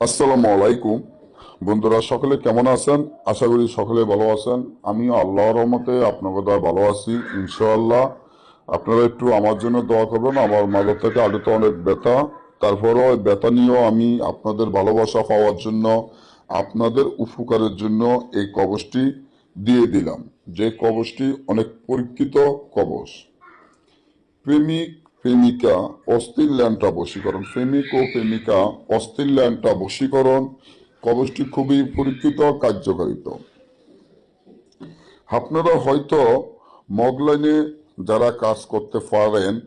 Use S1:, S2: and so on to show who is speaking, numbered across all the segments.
S1: আসসালামু আলাইকুম। বন্ধুরা, সকলে কেমন আছেন? আশা করি সকলে ভালো আছেন। আমিও আল্লাহর রহমতে আপনাদের দ্বারা ভালো আছি, ইনশাআল্লাহ। আপনারা একটু আমার জন্য দোয়া করবেন, আমার মাথার থেকে আলুতে অনেক ব্যথা। তারপরেও ওই ব্যথা নিয়েও আমি আপনাদের ভালোবাসা পাওয়ার জন্য, আপনাদের উপকারের জন্য এই কবচটি দিয়ে দিলাম। যে কবচটি অনেক পরীক্ষিত কবচ। প্রেমিক প্রেমিকা, অস্থির ল্যান্ডটা বশীকরণ। প্রেমিক ও প্রেমিকা, অস্থির ল্যান্ডটা বশীকরণ। কবচটি খুবই পরীক্ষিত, কার্যকারিত। আপনারা হয়তো মগলাইনে যারা কাজ করতে পারেন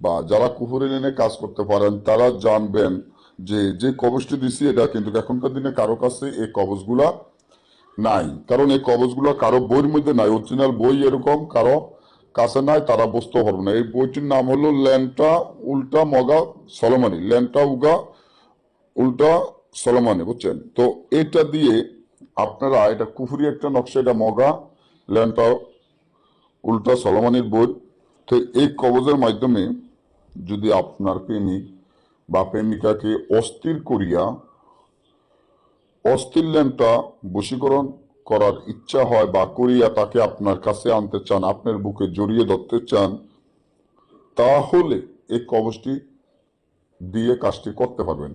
S1: বা যারা কুহুরে এনে কাজ করতে পারেন, তারা জানবেন যে যে কবচটি দিছি, এটা কিন্তু এখনকার দিনে কারও কাছে এই কবচগুলা নাই। কারণ এই কবচগুলো কারও বইয়ের মধ্যে নাই। অরিজিনাল বই এরকম, কারও কাছে নাই, তারা বুঝতে পারবে না। এই বইটির নাম হলো ল্যান্টা উল্টা মগা সলমানি, ল্যান্টা উগা উল্টা সলমানি, বুঝছেন? তো এটা দিয়ে আপনারা এটা কুফুরি একটা নকশা, এটা মগা, ল্যান্টা উল্টা সলমানির বই। তো এই কবজের মাধ্যমে যদি আপনার প্রেমিক বা প্রেমিকাকে অস্থির করিয়া অস্থির ল্যান্ডটা বশীকরণ করার ইচ্ছা হয় বা করিয়া তাকে আপনার কাছে আনতে চান, আপনার বুকে জড়িয়ে ধরতে চান, তাহলে এই কবচটি দিয়ে কাজটি করতে পারবেন।